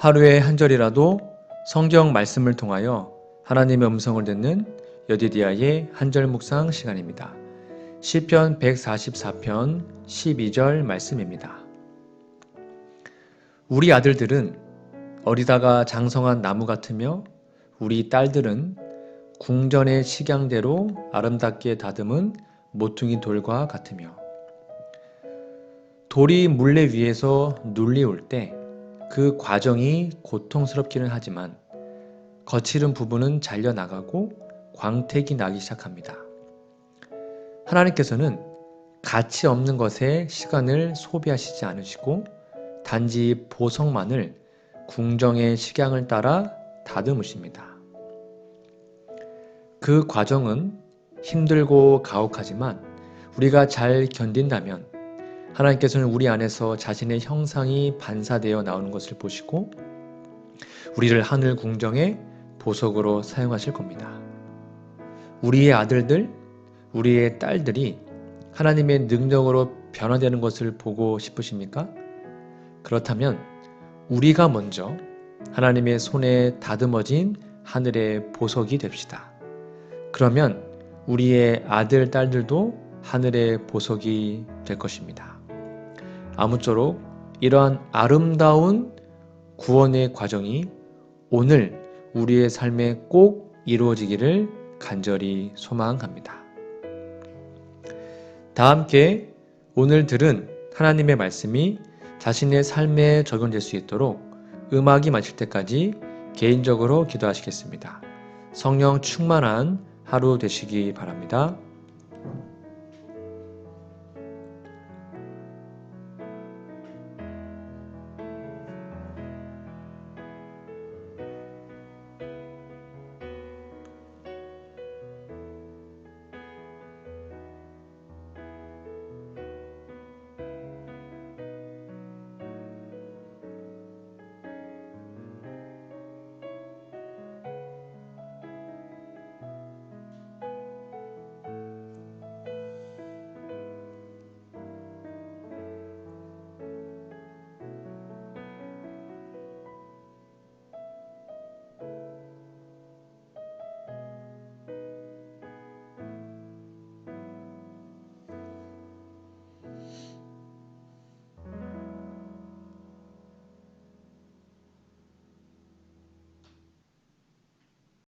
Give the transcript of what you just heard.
하루에 한 절이라도 성경 말씀을 통하여 하나님의 음성을 듣는 여디디아의 한절 묵상 시간입니다. 시편 144편 12절 말씀입니다. 우리 아들들은 어리다가 장성한 나무 같으며 우리 딸들은 궁전의 식양대로 아름답게 다듬은 모퉁이 돌과 같으며 돌이 물레 위에서 눌리올 때 그 과정이 고통스럽기는 하지만 거칠은 부분은 잘려나가고 광택이 나기 시작합니다. 하나님께서는 가치 없는 것에 시간을 소비하시지 않으시고 단지 보석만을 궁정의 식양을 따라 다듬으십니다. 그 과정은 힘들고 가혹하지만 우리가 잘 견딘다면 하나님께서는 우리 안에서 자신의 형상이 반사되어 나오는 것을 보시고 우리를 하늘 궁정의 보석으로 사용하실 겁니다. 우리의 아들들, 우리의 딸들이 하나님의 능력으로 변화되는 것을 보고 싶으십니까? 그렇다면 우리가 먼저 하나님의 손에 다듬어진 하늘의 보석이 됩시다. 그러면 우리의 아들, 딸들도 하늘의 보석이 될 것입니다. 아무쪼록 이러한 아름다운 구원의 과정이 오늘 우리의 삶에 꼭 이루어지기를 간절히 소망합니다. 다 함께 오늘 들은 하나님의 말씀이 자신의 삶에 적용될 수 있도록 음악이 마칠 때까지 개인적으로 기도하시겠습니다. 성령 충만한 하루 되시기 바랍니다.